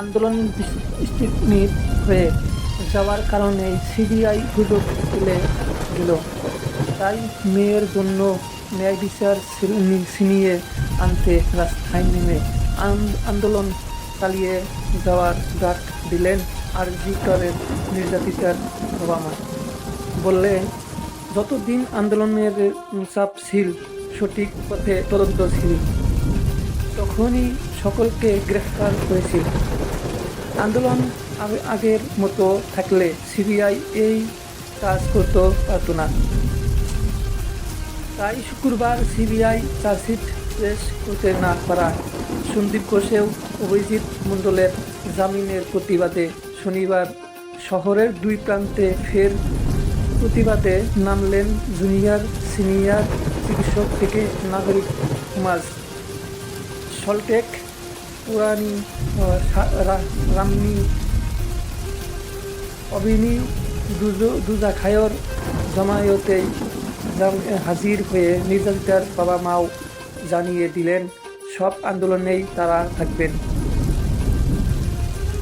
আন্দোলন হয়ে যাওয়ার কারণে সিবিআই সুযোগ পেলে গেল তাই মেয়ের জন্য ন্যায় বিচার ছিনিয়ে আনতে রাস্তায় নেমে আন্দোলন চালিয়ে যাওয়ার ডাক দিলেন আর জি করের নির্যাতিতার বাবা মা বললে, যতদিন আন্দোলনের চাপ ছিল, সঠিক পথে তদন্ত ছিল, তখনই সকলকে গ্রেফতার করেছিল। আন্দোলন আগের মতো থাকলে সিবিআই এই কাজ করতে পারত না। তাই শুক্রবার সিবিআই চার্জশিট পেশ করতে না পারা সন্দীপ ঘোষেও অভিজিৎ মণ্ডলের জামিনের প্রতিবাদে শনিবার শহরের দুই প্রান্তে ফের প্রতিবাদে নামলেন জুনিয়র, সিনিয়র চিকিৎসক থেকে নাগরিক সমাজ সল্টেক রা- রামনি অবিনী দুজো- দুজাখায়র জমায়েতেই জাম- হাজির হয়ে নির্যাতিতার বাবা মাও জানিয়ে দিলেন, সব আন্দোলনেই তারা থাকবেন।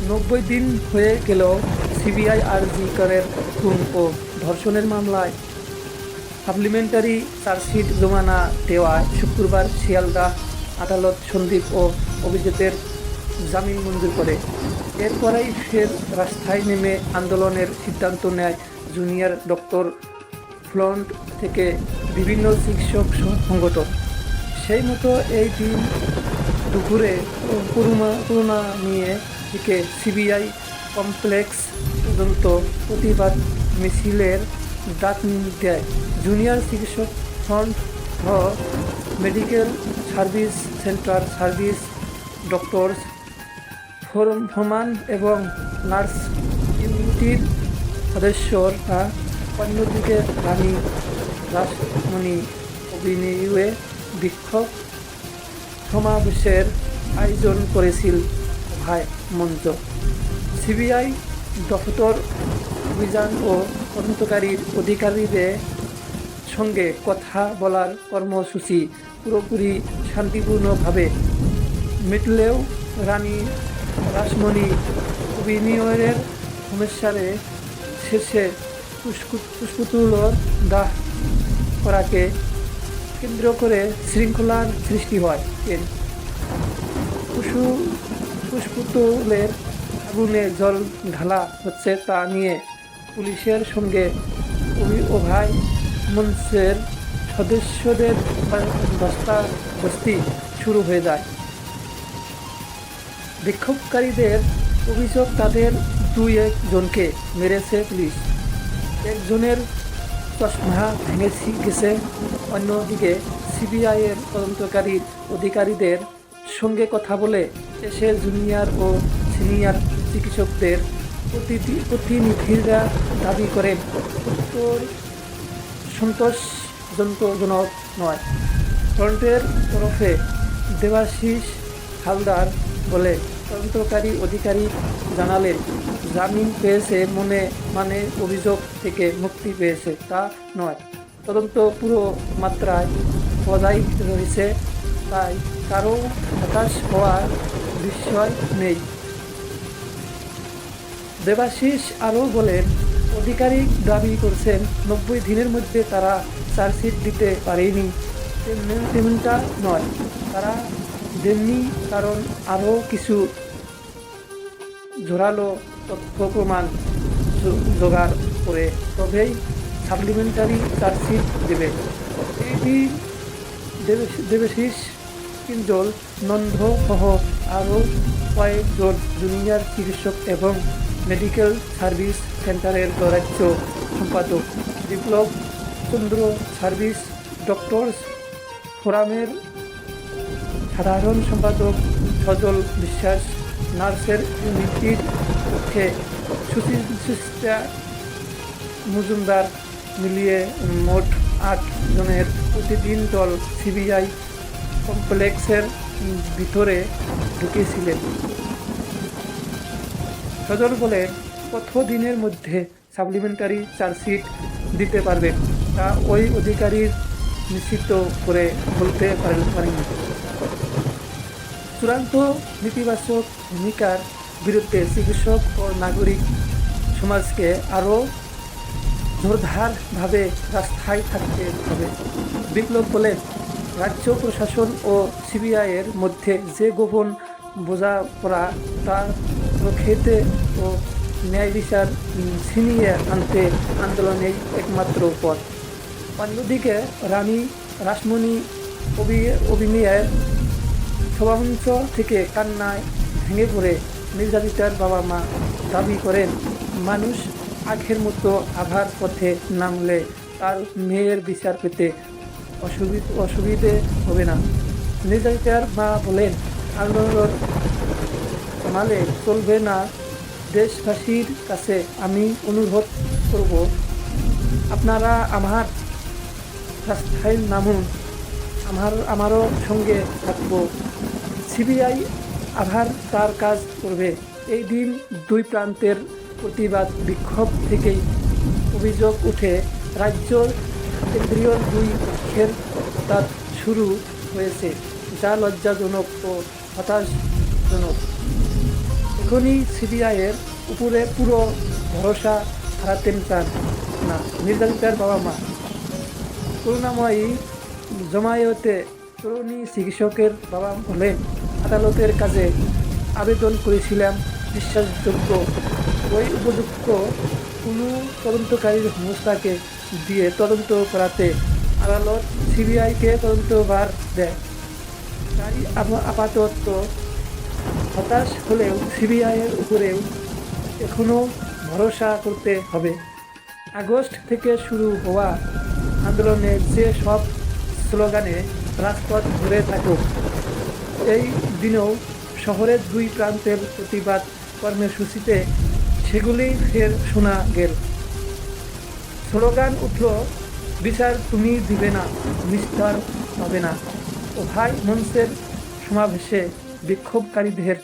নব্বই দিন হয়ে গেলেও সিবিআই আর জি করের খুন ও ধর্ষণের মামলায়। সাপ্লিমেন্টারি চার্জশিট জমা না দেওয়ায় শুক্রবার শিয়ালদা আদালত সন্দীপ ও অভিজিতের জামিন মঞ্জুর করে। এরপরেই ফের রাস্তায় নেমে আন্দোলনের সিদ্ধান্ত নেয় জুনিয়র ডক্টর ফ্রন্ট থেকে বিভিন্ন চিকিৎসক সংগঠন সেই মতো এই দিন দুপুরে করুণা করুণা নিয়ে থেকে সিবিআই কমপ্লেক্স পর্যন্ত প্রতিবাদ মিছিলের ডাক দেয়। জুনিয়র চিকিৎসক front medical service centre service doctors forum ফোমান এবং নার্স ইউনিটির সদস্যরা অন্যদিকে রানী রাসমণি অভিনয়ে বিক্ষোভ সমাবেশের আয়োজন করেছিল ভাই মঞ্চ। সিবিআই দফতর অভিযান ও তদন্তকারীর অধিকারীদের সঙ্গে কথা বলার কর্মসূচি পুরোপুরি শান্তিপূর্ণভাবে মিটলেও রানী রাসমণি অভিনয়ের সমস্যারে শেষে পুষ্পতুলর দাহ করাকে কেন্দ্র করে শৃঙ্খলার সৃষ্টি হয়। এর পশু পুষ্পতুলের আগুনে জল ঢালা হচ্ছে তা নিয়ে পুলিশের সঙ্গে অভি- অভয় মঞ্চের সদস্যদের বস্তি শুরু হয়ে যায়। বিক্ষোভকারীদের অভিযোগ তাদের দুই একজনকে মেরেছে পুলিশ। একজনের চশমা ভেঙে গেছে, অন্যদিকে সিবিআইয়ের তদন্তকারী অধিকারীদের সঙ্গে কথা বলে এসে জুনিয়র ও সিনিয়র চিকিৎসকদের প্রতিনিধিরা দাবি করেন উত্তর সন্তোষজনক নয়। ফ্রন্টের তরফে দেবাশিস হালদার বলে তদন্তকারী অধিকারী জানালেন, জামিন পেয়েছে মনে মানে অভিযোগ থেকে মুক্তি পেয়েছে তা নয়। তদন্ত পুরো মাত্রায় বজায় রয়েছে, তাই কারও হতাশ হওয়ার বিষয় নেই। দেবাশিস আরও বলেন অধিকারী দাবি করছেন, নব্বই দিনের মধ্যে তারা চার্জশিট দিতে পারেনি। তেমনি- তেমনটা নয়। তারা দেননি কারণ আরও কিছু জোরালো তথ্য প্রমাণ জোগাড় করে তবেই সাপ্লিমেন্টারি চার্জশিট দেবে। এটি দেব- দেবাশিস কিঞ্জল, নন্দ সহ আরও কয়েকজন জুনিয়র চিকিৎসক এবং মেডিকেল সার্ভিস সেন্টারের রাজ্য সম্পাদক। বিপ্লব চন্দ্র সার্ভিস ডক্টরস ফোরামের সাধারণ সম্পাদক সজল বিশ্বাস, নার্সের ইউনিটির পক্ষে সুচিস্তা মজুমদার মিলিয়ে মোট আট জনের প্রতিদিন দল সিবিআই কমপ্লেক্সের ভিতরে ঢুকেছিলেন। সজল বলে, কত দিনের মধ্যে সাপ্লিমেন্টারি চার্জশিট দিতে পারবে তা ওই অধিকারীর নিশ্চিত করে বলতে পারেন চূড়ান্ত নেতিবাচক ভূমিকার বিরুদ্ধে চিকিৎসক ও নাগরিক সমাজকে আরও জোরদারভাবে রাস্তায় থাকতে হবে। বিপ্লব বলেন রাজ্য প্রশাসন ও সিবিআইয়ের মধ্যে যে গোপন বোঝাপড়া তা রক্ষিতে ও ন্যায় বিচার ছিনিয়ে আনতে আন্দোলনেই একমাত্র পথ। অন্যদিকে রানী রাসমণি অভি- অভিনয়ের সভামঞ্চ থেকে কান্নায় ভেঙে পড়ে নির্যাতিতার বাবা মা দাবি করেন, মানুষ আখের মতো আভার পথে নামলে তার মেয়ের বিচার পেতে অসুবিধে অসুবিধে হবে না। নির্যাতিতার মা বলেন, আন্দোলন মালে চলবে না। দেশবাসীর কাছে আমি অনুরোধ করব, আপনারা আমার রাস্তায় নামুন। আমার, আমারও সঙ্গে থাকব। সিবিআই আভার তার কাজ করবে। এই দিন দুই প্রান্তের প্রতিবাদ বিক্ষোভ থেকেই অভিযোগ উঠে, রাজ্য কেন্দ্রীয় দুই পক্ষের তার শুরু হয়েছে, যা লজ্জাজনক ও হতাশজনক। এখনই সিবিআইয়ের উপরে পুরো ভরসা হারাতেন চান না, নির্যাতিতার বাবা মা। করুণাময়ী জমায়েতে তরুণী চিকিৎসকের বাবা বলেন আদালতের কাজে আবেদন করেছিলাম বিশ্বাসযোগ্য। ওই উপযুক্ত কোনো তদন্তকারী সংস্থাকে দিয়ে তদন্ত করাতে আদালত সিবিআইকে তদন্তভার দেয়। তাই আপ- আপাতত হতাশ হলেও সিবিআইয়ের উপরেও এখনও ভরসা করতে হবে। আগস্ট থেকে শুরু হওয়া আন্দোলনে যে সব স্লোগানে রাজপথ ঘুরে থাকুক। এই দিনেও শহরের দুই প্রান্তের প্রতিবাদ কর্মসূচিতে সেগুলি ফের শোনা গেল। স্লোগান উঠল, বিচার তুমি দিবে না, নিস্তার হবে না। ও ভাই মঞ্চের সমাবেশে বিক্ষোভকারীদের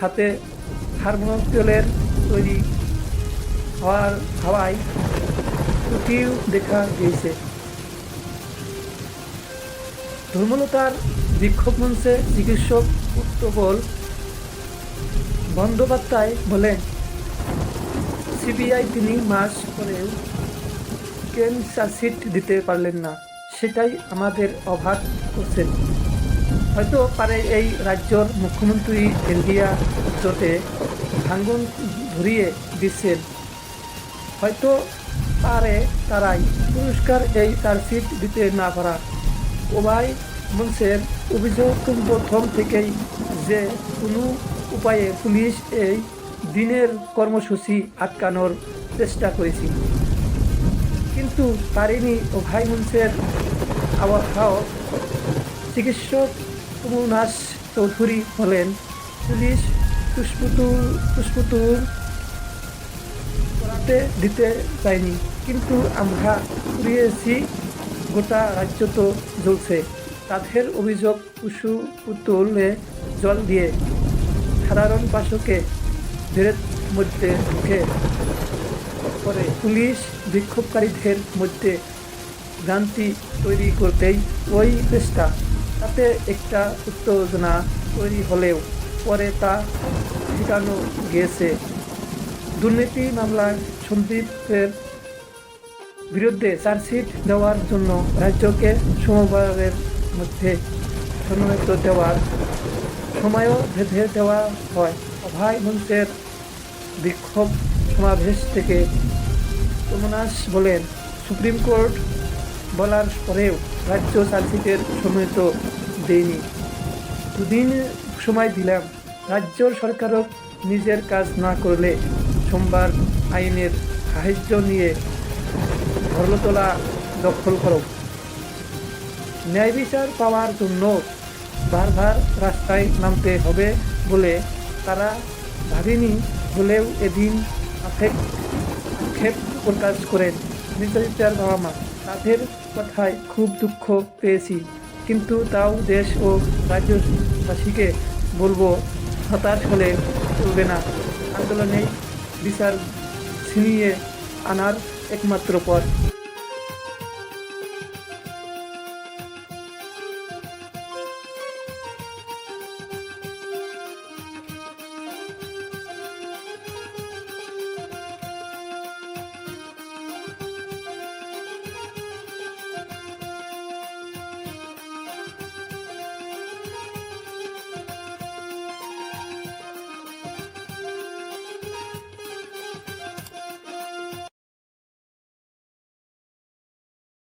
হাতে হারমোনিয়ামের তৈরি হওয়ার হাওয়ায় ত্রুটিও দেখা গিয়েছে। ধর্মলতার বিক্ষোভ মঞ্চে চিকিৎসক উত্তবল বন্দ্যোপাধ্যায় বলেন, সিবিআই তিনি মাস পরেও চার্জশিট দিতে পারলেন না। সেটাই আমাদের অবাক করছেন হয়তো পারে এই রাজ্যর মুখ্যমন্ত্রী ইন্ডিয়া জোটে ভাঙ্গন ধরিয়ে দিচ্ছেন। হয়তো পারে তারাই পুরস্কার এই চার্জশিট দিতে না পারা উভয় মঞ্চের অভিযোগ প্রথম থেকেই যে কোনো উপায়ে পুলিশ এই দিনের কর্মসূচি আটকানোর চেষ্টা করেছি। কিন্তু পারেনি উভয় মঞ্চের আবহাওয়া চিকিৎসক কুমুনাস চৌধুরী হলেন পুলিশ পুষ্পুতুর পুষ্পুতুর করাতে দিতে চাইনি। কিন্তু আমরা উড়িয়েছি গোটা রাজ্য তো জ্বলছে। তাদের অভিযোগ পশু পুতুলে জল দিয়ে সাধারণ পাশকে ভিড়ের মধ্যে ঢুকে করে পুলিশ বিক্ষোভকারীদের মধ্যে ভ্রান্তি তৈরি করতেই ওই চেষ্টা তাতে একটা উত্তেজনা তৈরি হলেও পরে তা ঠিকানো গিয়েছে। দুর্নীতি মামলায় সন্দীপের বিরুদ্ধে চার্জশিট দেওয়ার জন্য রাজ্যকে সোমবারের মধ্যে অনুমতি দেওয়ার সময়ও বেঁধে দেওয়া হয়। অভয় মঞ্চের বিক্ষোভ সমাবেশ থেকে তমনাস বলেন, সুপ্রিম কোর্ট বলার পরেও রাজ্য চার্জশিটের সময় দেয়নি। দুদিন সময় দিলাম, রাজ্য সরকারও নিজের কাজ না করলে সোমবার আইনের সাহায্য নিয়ে ধর্মতলা দখল করো। ন্যায় বিচার পাওয়ার জন্য বারবার রাস্তায় নামতে হবে বলে তারা ভাবেনি হলেও এদিন আক্ষেপ প্রকাশ করেন। নির্যাতিতার বাবা মা তাদের কথায় খুব দুঃখ পেয়েছি। কিন্তু তাও দেশ ও রাজ্যবাসীকে বলব, হতাশ হলে চলবে না। আন্দোলনে বিচার ছিনিয়ে আনার একমাত্র পথ।